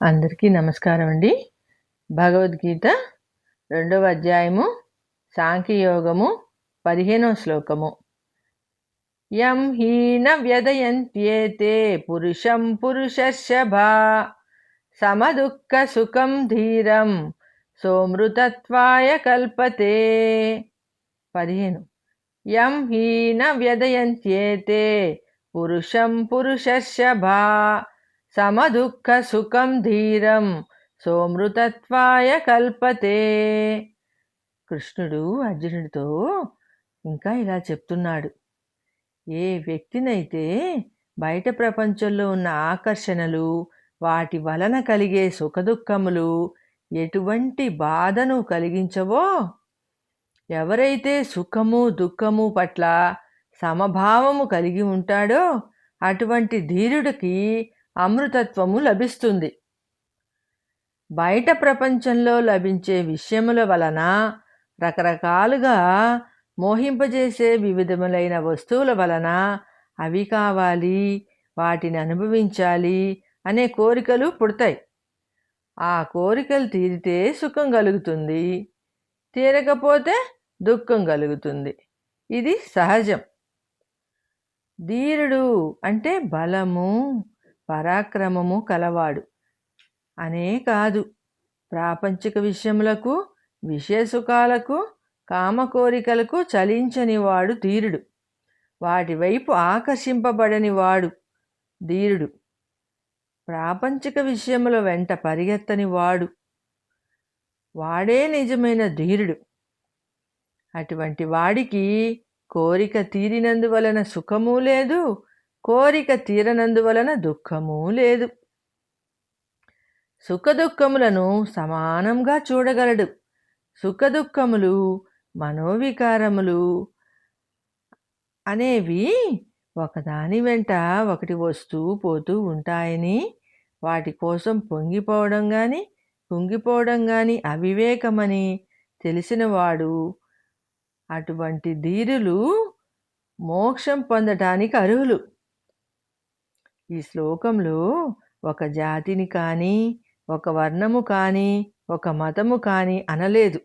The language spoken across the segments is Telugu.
అందరికీ నమస్కారం అండి. భగవద్గీత రెండవ అధ్యాయము సాంఖ్యయోగము పదిహేనవ శ్లోకము. యం హీన వ్యదయంత్యేతే పురుషం పురుషర్షభా సమదుఃఖ సుఖం ధీరం సోమృతత్వాయ కల్పతే. పదిహేను. యం హీన వ్యదయంత్యేతే పురుషం పురుషర్షభా సమదుఃఖ సుఖం ధీరం సోమృతత్వాయ కల్పతే. కృష్ణుడు అర్జునుడితో ఇంకా ఇలా చెప్తున్నాడు. ఏ వ్యక్తినైతే బయట ప్రపంచంలో ఉన్న ఆకర్షణలు వాటి వలన కలిగే సుఖదుఖములు ఎటువంటి బాధను కలిగించవో ఎవరైతే సుఖము దుఃఖము పట్ల సమభావము కలిగి ఉంటాడో అటువంటి ధీరుడికి అమృతత్వము లభిస్తుంది. బయట ప్రపంచంలో లభించే విషయముల వలన రకరకాలుగా మోహింపజేసే వివిధములైన వస్తువుల వలన అవి కావాలి వాటిని అనుభవించాలి అనే కోరికలు పుడతాయి. ఆ కోరికలు తీరితే సుఖం కలుగుతుంది తీరకపోతే దుఃఖం కలుగుతుంది. ఇది సహజం. ధీరుడు అంటే బలము పరాక్రమము కలవాడు. అనే కాదు. ప్రాపంచిక విషయములకు విషయ కామకోరికలకు కామ కోరికలకు ధీరుడు. వాటి వైపు ఆకర్షింపబడని వాడు ధీరుడు. ప్రాపంచిక విషయముల వెంట పరిగెత్తని వాడు వాడే నిజమైన ధీరుడు. అటువంటి వాడికి కోరిక తీరినందువలన సుఖము లేదు కోరిక తీరనందువలన దుఃఖము లేదు. సుఖదుఖములను సమానంగా చూడగలడు. సుఖదుఖములు మనోవికారములు అనేవి ఒకదాని వెంట ఒకటి వస్తూ పోతూ ఉంటాయని వాటి కోసం పొంగిపోవడం కానీ కుంగిపోవడం కానీ అవివేకమని తెలిసినవాడు అటువంటి ధీరులు మోక్షం పొందటానికి అర్హులు. ఈ శ్లోకంలో ఒక జాతిని కానీ ఒక వర్ణము కానీ ఒక మతము కానీ అనలేదు.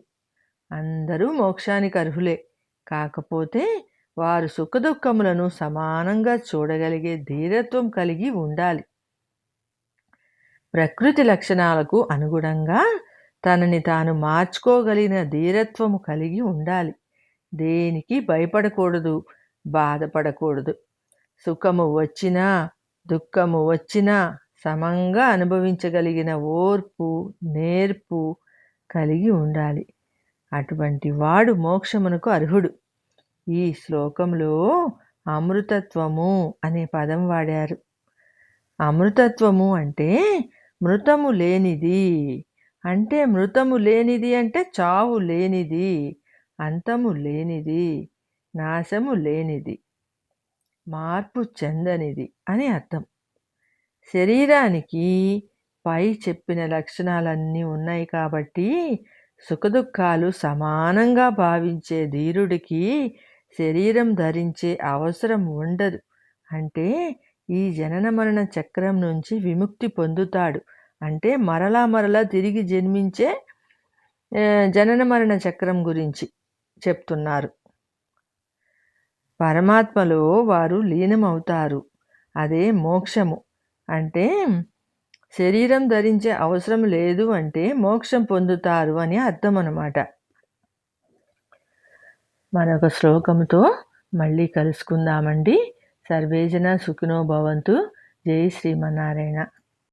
అందరూ మోక్షానికి అర్హులే. కాకపోతే వారు సుఖదుఖములను సమానంగా చూడగలిగే ధీరత్వం కలిగి ఉండాలి. ప్రకృతి లక్షణాలకు అనుగుణంగా తనని తాను మార్చుకోగలిగిన ధీరత్వము కలిగి ఉండాలి. దేనికి భయపడకూడదు బాధపడకూడదు. సుఖము వచ్చినా దుఃఖము వచ్చినా సమంగా అనుభవించగలిగిన ఓర్పు నేర్పు కలిగి ఉండాలి. అటువంటి వాడు మోక్షమునకు అర్హుడు. ఈ శ్లోకంలో అమృతత్వము అనే పదం వాడారు. అమృతత్వము అంటే మృతము లేనిది అంటే మృతము లేనిది అంటే చావు లేనిది అంతము లేనిది నాశము లేనిది. మార్పు చెందనిది అని అర్థం. శరీరానికి పై చెప్పిన లక్షణాలన్నీ ఉన్నాయి కాబట్టి సుఖదుఖాలు సమానంగా భావించే ధీరుడికి శరీరం ధరించే అవసరం ఉండదు. అంటే ఈ జనన మరణ చక్రం నుంచి విముక్తి పొందుతాడు. అంటే మరలా మరలా తిరిగి జన్మించే జనన మరణ చక్రం గురించి చెప్తున్నారు. పరమాత్మలో వారు లీనమవుతారు. అదే మోక్షము. అంటే శరీరం ధరించే అవసరం లేదు అంటే మోక్షం పొందుతారు అని అర్థం అన్నమాట మరొక శ్లోకంతో మళ్ళీ కలుసుకుందామండి. సర్వేజన సుఖినో భవంతు. జై శ్రీమన్నారాయణ.